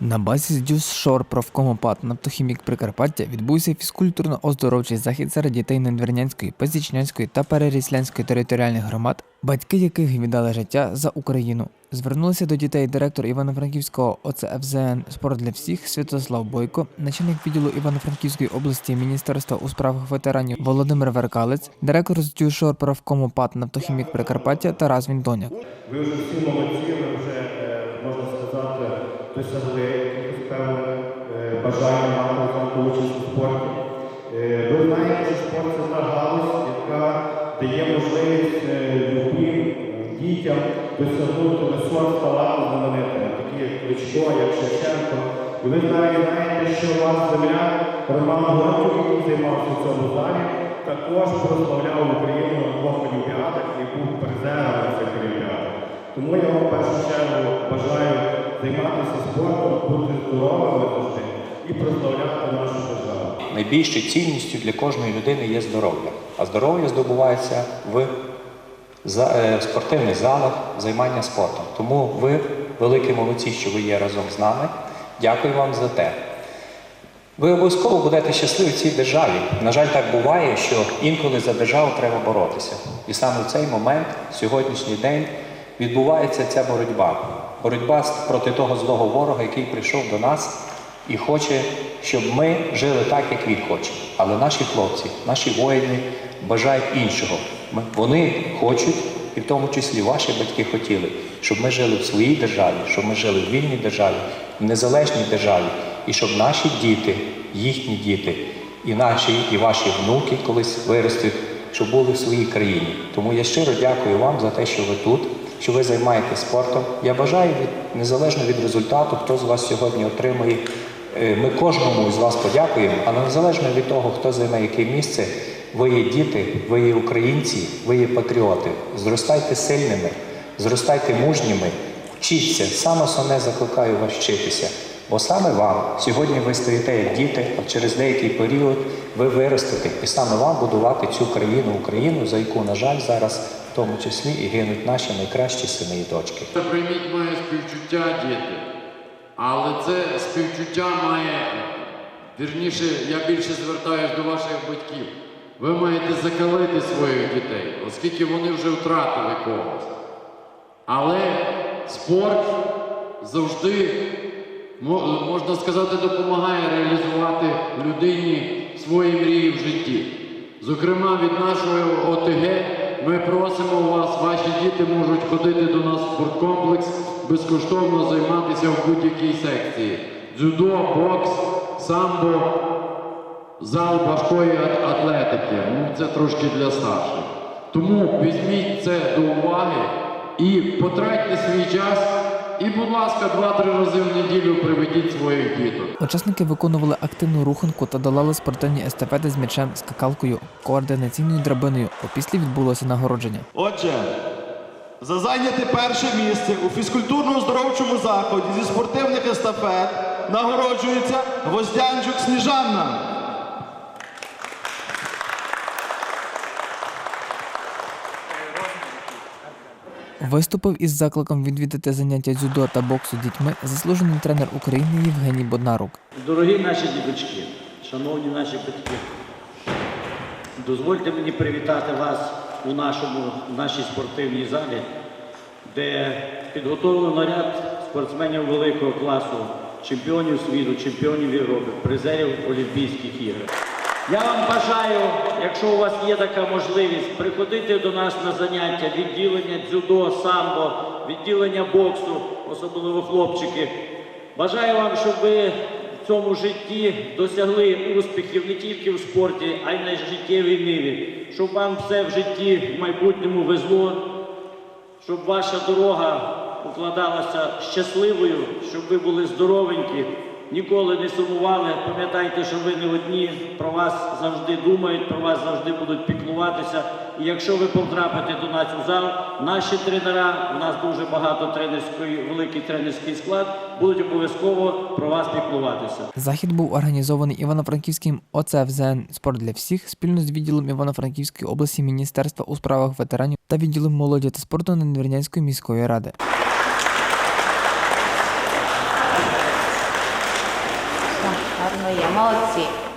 На базі Дюс Шор профкомопад «Нафтохімік Прикарпаття відбувся фізкультурно-оздоровчий захід серед дітей Надвірнянської, Пазічнянської та Переріслянської територіальних громад, батьки яких віддали життя за Україну. Звернулися до дітей директор Івано-Франківського ОЦФЗН «Спорт для всіх» Святослав Бойко, начальник відділу Івано-Франківської області Міністерства у справах ветеранів Володимир Веркалець, директор з Дюшор профкомопад «Нафтохімік Прикарпаття» Тарас Віндоняк. Ви вже всі молодці, ви вже, можна сказати, досягли якихось певних е, бажань мати участь у спорті. Е, Ви знаєте, що спорт це та галузь, яка дає можливість е, любим дітям досягнути висот таланту знаменитими, такі як Кличко, як Шевченко. І ви знаєте, знаєте, що у вас земля Роман Городюк, який займався в цьому залі, також прославляв Україну на двох олімпіадах і був призером на цих олімпіадах. Тому я вам першу чергу бажаю займатися спортом, бути здоровими завжди і прославляти нашу державу. Найбільшою цінністю для кожної людини є здоров'я. А здоров'я здобувається в е, спортивних залах займання спортом. Тому ви великі молодці, що ви є разом з нами. Дякую вам за те. Ви обов'язково будете щасливі в цій державі. На жаль, так буває, що інколи за державу треба боротися. І саме в цей момент, сьогоднішній день, відбувається ця боротьба. Боротьба проти того злого ворога, який прийшов до нас і хоче, щоб ми жили так, як він хоче. Але наші хлопці, наші воїни бажають іншого. Вони хочуть, і в тому числі ваші батьки хотіли, щоб ми жили в своїй державі, щоб ми жили в вільній державі, в незалежній державі, і щоб наші діти, їхні діти, і наші, і ваші внуки колись виростуть, щоб були в своїй країні. Тому я щиро дякую вам за те, що ви тут, що ви займаєтесь спортом. Я бажаю незалежно від результату, хто з вас сьогодні отримує. е, Ми кожному з вас подякуємо, але незалежно від того, хто займе яке місце, ви є діти, ви є українці, ви є патріоти. Зростайте сильними, зростайте мужніми, вчіться. Саме основне закликаю вас вчитися. Бо саме вам сьогодні ви стоїте як діти, а через деякий період ви виростете і саме вам будувати цю країну, Україну, за яку, на жаль, зараз тому числі і гинуть наші найкращі сини і дочки. Це Прийміть моє співчуття, діти. Але це співчуття має, вірніше, я більше звертаюся до ваших батьків. Ви маєте закалити своїх дітей, оскільки вони вже втратили когось. Але спорт завжди, можна сказати, допомагає реалізувати людині свої мрії в житті. Зокрема, від нашої ОТГ ми просимо вас, ваші діти можуть ходити до нас в спорткомплекс, безкоштовно займатися в будь-якій секції. Дзюдо, бокс, самбо, зал важкої атлетики. Ну, це трошки для старших. Тому візьміть це до уваги і потратьте свій час. І, будь ласка, два-три рази в неділю приведіть своїх діток. Учасники виконували активну руханку та долали спортивні естафети з м'ячем, скакалкою, координаційною драбиною. Опісля відбулося нагородження. Отже, за зайняте перше місце у фізкультурно-оздоровчому заході зі спортивних естафет нагороджується Гвоздянчук Сніжанна. Виступив із закликом відвідати заняття дзюдо та боксу дітьми заслужений тренер України Євгеній Боднарук. Дорогі наші діточки, шановні наші батьки, дозвольте мені привітати вас у нашому, нашій спортивній залі, де підготовлено ряд спортсменів великого класу, чемпіонів світу, чемпіонів Європи, призерів Олімпійських ігор. Я вам бажаю, якщо у вас є така можливість, приходити до нас на заняття відділення дзюдо, самбо, відділення боксу, особливо хлопчики. Бажаю вам, щоб ви в цьому житті досягли успіхів не тільки в спорті, а й на життєвій ниві. Щоб вам все в житті в майбутньому везло, щоб ваша дорога укладалася щасливою, щоб ви були здоровенькі, ніколи не сумували. Пам'ятайте, що ви не одні, про вас завжди думають, про вас завжди будуть піклуватися. І якщо ви потрапите до нас у зал, наші тренера, у нас дуже багато тренерської, великий тренерський склад, будуть обов'язково про вас піклуватися. Захід був організований Івано-Франківським ОЦФЗН «Спорт для всіх» спільно з відділом Івано-Франківської області Міністерства у справах ветеранів та відділом молоді та спорту Надвірнянської міської ради. Гарно є. Молодці.